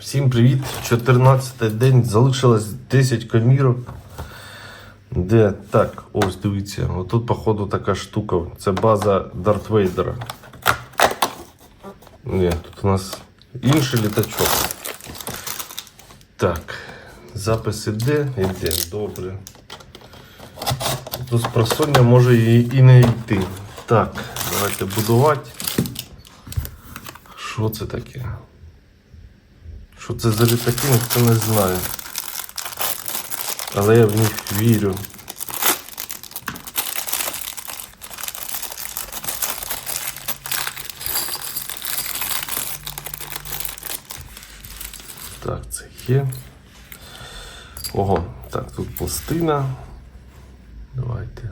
Всім привіт! 14 день, залишилось 10 комірок. Де так, ось дивіться, отут, походу, така штука. Це база Дарт Вейдера. Ні, тут у нас інший літачок. Так, запис іде, іде, добре. Тут спросоння може і, і не йти. Так, давайте будувати. Що це таке? Що це за літаки, ніхто не знає. Але я в них вірю. Так, це є. Ого, так, тут пластина. Давайте.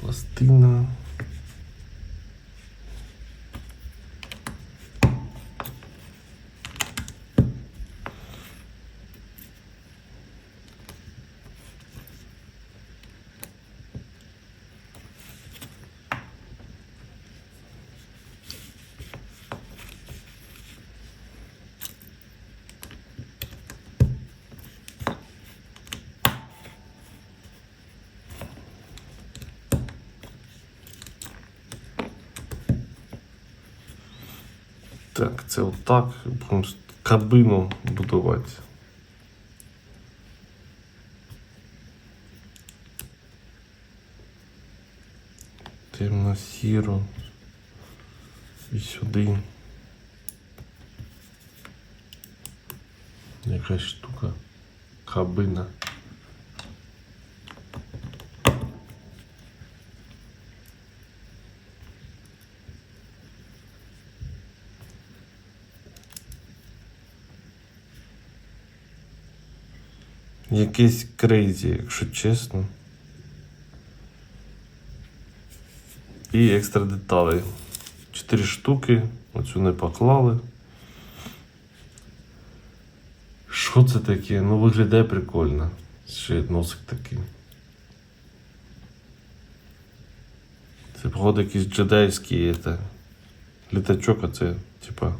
Пластина. Так, це отак. Будемо кабину будувати. Темно-сіро. І сюди. Якась штука. Кабина. Якийсь крейзі, якщо чесно. І екстра деталі. Чотири штуки. Оцю не поклали. Що це таке? Ну виглядає прикольно. Ще носик такий. Це, походу, якийсь джедайський це, літачок, а це, типа,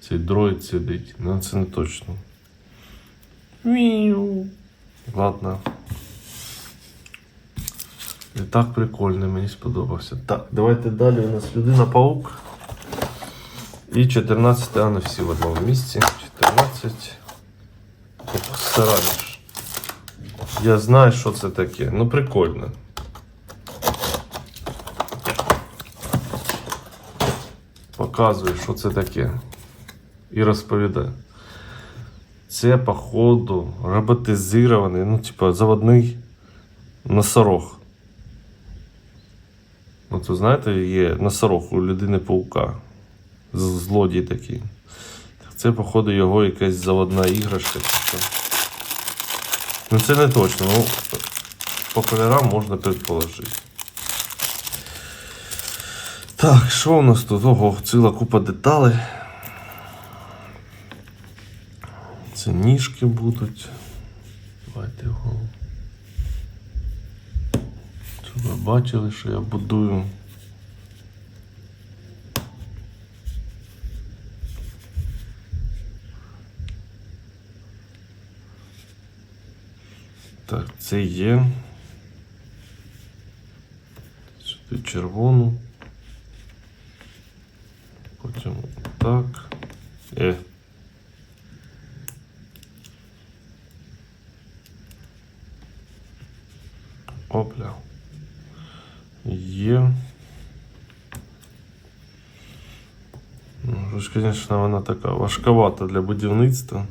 цей дроїд сидить. Ну це не точно. Міу. Ладно. І так прикольно, мені сподобався. Так, давайте далі у нас людина паук. І 14 а не всі в одному місці. 14. Саранж. Я знаю, що це таке. Ну прикольно. Показую, що це таке. І розповідаю. Це, походу, роботизований, ну, типа, заводний носорог. От ви знаєте, є носорог у людини паука. Злодій такий. Це, походу, його якась заводна іграшка. Ну, це не точно, ну, по кольорам можна предположити. Так, що у нас тут? Ого, ціла купа деталей. Це ніжки будуть. Давайте його. Щоб ви бачили, що я будую. Так, це є. Сюди червону. Потім так. Е. Опля. Є. Ну, ж, звісно, вона така важковата для будівництва.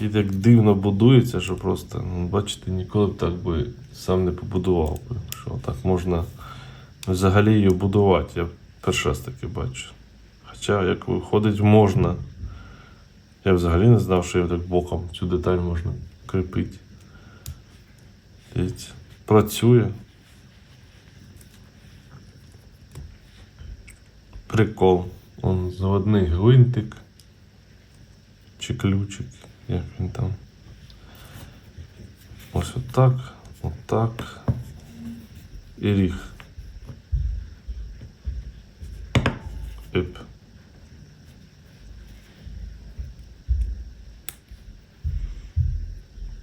І так дивно будується, що просто, ну, бачите, ніколи б так би сам не побудував би. Що так можна взагалі її будувати. Я перший раз таке бачу. Хоча, як виходить, можна. Я взагалі не знав, що я так боком цю деталь можна кріпити. Дивіться, працює. Прикол. Он заводний гвинтик чи ключик, як він там. Ось отак, отак і ріг. Еп.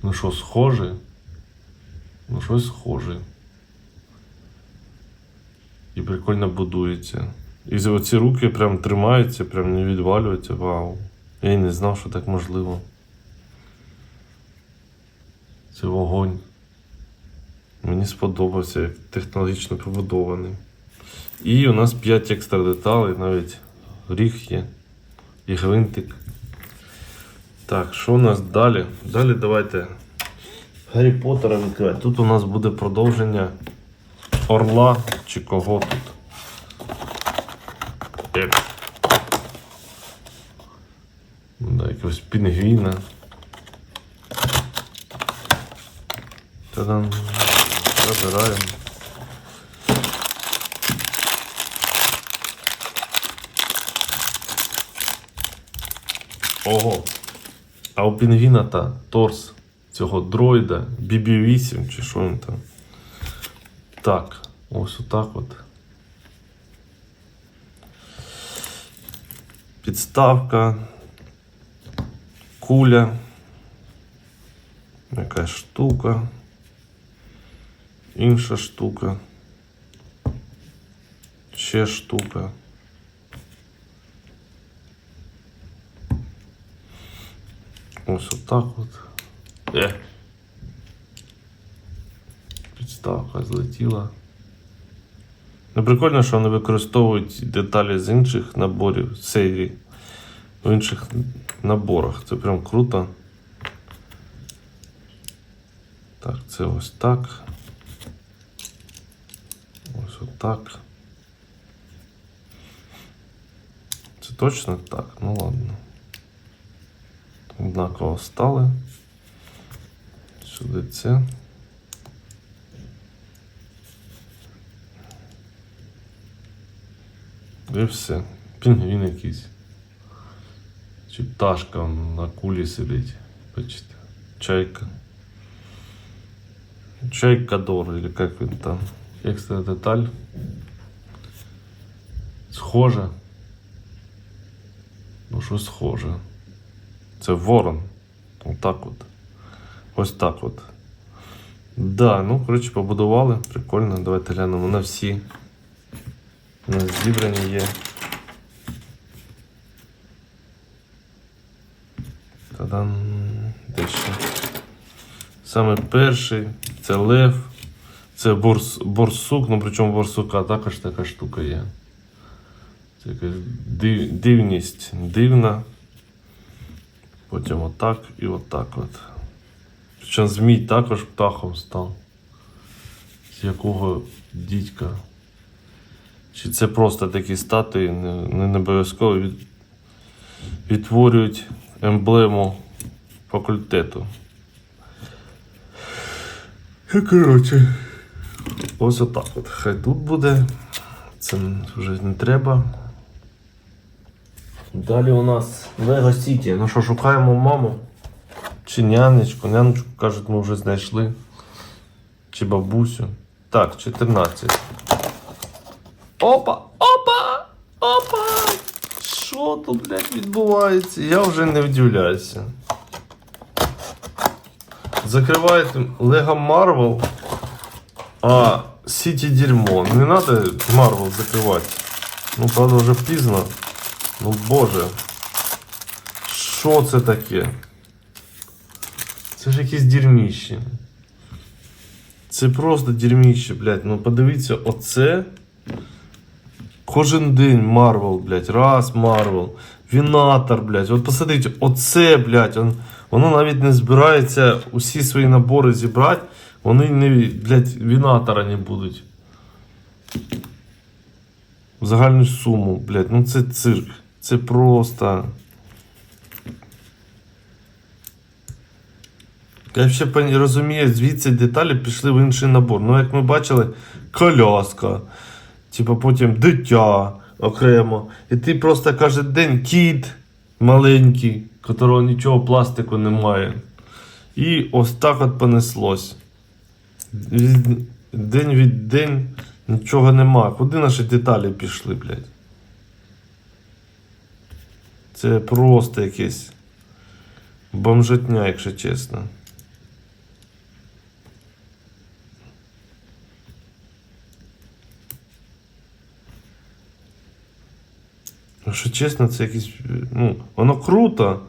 Ну що, схоже? Ну щось схоже. І прикольно будується. І оці руки прям тримаються, прям не відвалюються. Вау. Я й не знав, що так можливо. Це вогонь. Мені сподобався, як технологічно побудований. І у нас 5 екстра деталей, навіть ріг є. І гвинтик. Так, що у нас далі? Далі давайте Гаррі Поттера відкривати. Тут у нас буде продовження Орла чи кого тут. Як? Да, якогось пінгвіна. Та-дам. Забираємо. Ого. А у пінгвіна та торс цього дроїда BB-8 чи що він там. Так, ось отак от. Підставка. Куля. Якась штука. Інша штука. Ще штука. Ось отак от. Е. Підставка злетіла. Ну, прикольно, що вони використовують деталі з інших наборів серії в інших наборах. Це прям круто. Так, це ось так. Ось отак. Це точно так? Ну ладно. Однаково стали. Сюди це. І все. Пінгвін якийсь. Чи пташка на кулі сидить. Бачите. Чайка. Чайка Дор, или как він там. Екстра деталь. Схоже. Ну що схоже. Це ворон. Отак от. Ось так от. Да, ну, коротше, побудували. Прикольно. Давайте глянемо на всі. У нас зібрані є. Та-дам. Де ще? Саме перший це лев. Це борс, борсук, ну причому борсука також така штука є. Це якась див, дивність дивна. Потім отак і отак от. Причому змій також птахом став. З якого дідька. Чи це просто такі статуї, не, не, обов'язково від, відтворюють емблему факультету. І, Коротше, ось отак от. Хай тут буде. Це вже не треба. Далі у нас Лего Сіті. Ну що, шукаємо маму? Чи нянечку? Нянечку, кажуть, ми вже знайшли. Чи бабусю. Так, 14. Опа! Опа! Опа! Що тут, блядь, відбувається? Я вже не вдивляюся. Закриваєте Лего Марвел, а Сіті дерьмо. Не треба Марвел закривати. Ну, правда, вже пізно. Ну боже. Що це таке? Це ж якісь дерьміще. Це просто дерьміще, блядь. Ну подивіться, оце. Кожен день Марвел, блядь, раз Марвел, Вінатор, блядь. От посмотрите, оце, блядь, он, воно навіть не збирається усі свої набори зібрати, вони не, блядь, Вінатора не будуть. В загальну суму, блядь, ну це цирк. Це просто. Я ще розумію, звідси деталі пішли в інший набор. Ну, як ми бачили, коляска, типу потім дитя окремо. І ти просто кожен день кіт маленький, котрого нічого пластику немає. І ось так от понеслось. День від день нічого нема. Куди наші деталі пішли, блядь? Це просто якесь бомжатня, якщо чесно. Що чесно, це якийсь. Ну, воно круто.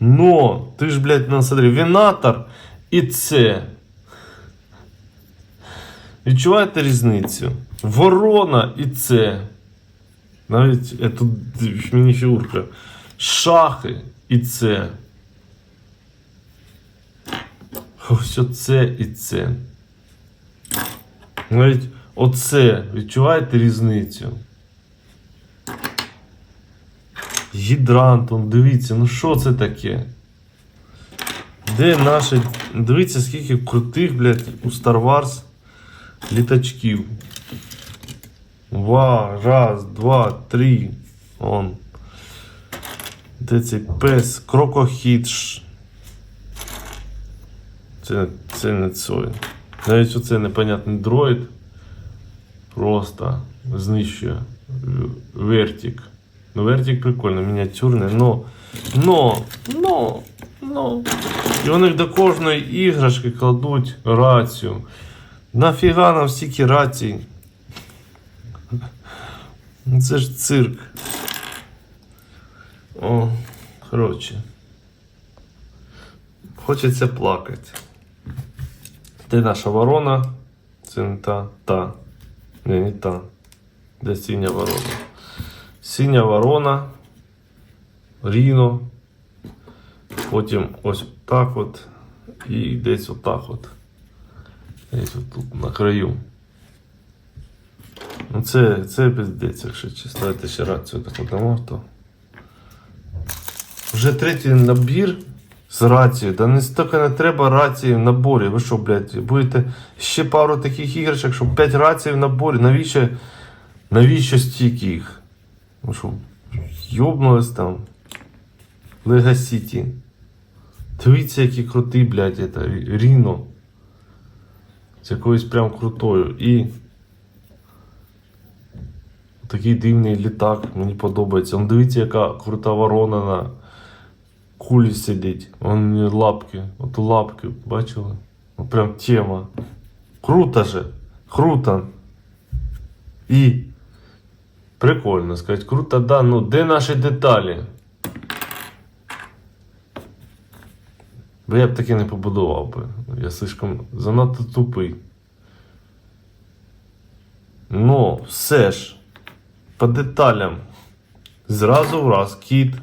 Но ти ж, блядь, на смотри, вінатор і це. Відчуваєте різницю? Ворона і це. Навіть е, тут мініфігурка. Шахи і це. Ось оце і це. Навіть оце. Відчуваєте різницю? Гідрант, он, дивіться, ну що це таке? Де наші. Дивіться, скільки крутих, блядь, у Star Wars літачків. Ва, раз, два, три. Он. Де цей пес? Крокохідж. Це, це не цой. Навіть оце непонятний дроїд. Просто знищує вертик. Ну, вертик прикольно, мініатюрний, но. Но, но, но. І вони до кожної іграшки кладуть рацію. Нафіга нам стільки рацій? Це ж цирк. О, коротше. Хочеться плакати. Де наша ворона? Це не та. Та. Не, не та. Де синя ворона? Синя ворона. Ріно. Потім ось так от. І десь отак от. Десь отут на краю. Ну це, це пиздець, якщо. Давайте ще рацію таку дамо, то. Вже третій набір з рацією. Да не стільки не треба рації в наборі. Ви що, блядь, будете ще пару таких іграшок, щоб 5 рацій в наборі. Навіщо, навіщо стільки їх? Ну що, йобнулись там. Лего Сіті. Дивіться, який крутий, блядь, это, Ріно. З якоюсь прям крутою. І такий дивний літак, мені подобається. Он дивіться, яка крута ворона на кулі сидить. Вон лапки. От лапки, бачили? Ну, прям тема. Круто же. Круто. І прикольно сказати. Круто, да. Ну, де наші деталі? Бо я б таке не побудував би. Я слишком занадто тупий. Ну, все ж. По деталям. Зразу в раз кіт.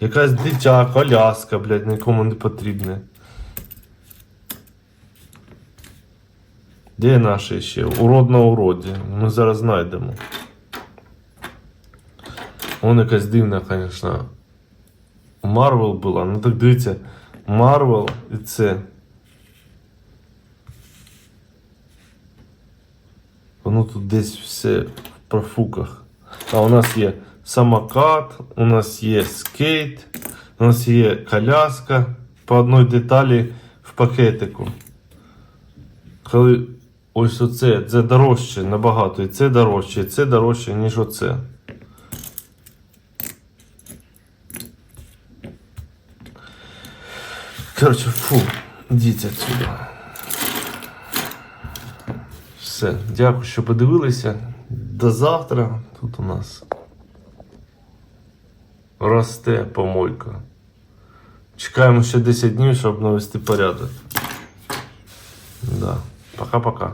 Якась дитя, коляска, блядь, нікому не потрібне. Де наші ще? Урод на уроді. Ми зараз знайдемо. Вон якась дивна, звісно. Марвел була. Ну так дивіться. Марвел і це. Воно тут десь все в профуках. А у нас є самокат, у нас є скейт, у нас є коляска по одній деталі в пакетику. Коли ось оце, це дорожче набагато, і це дорожче, і це дорожче, ніж оце. Коротше, фу, йдіть отсюди. Все, дякую, що подивилися. До завтра. Тут у нас росте помойка. Чекаємо ще 10 днів, щоб навести порядок. Да. Пока-пока.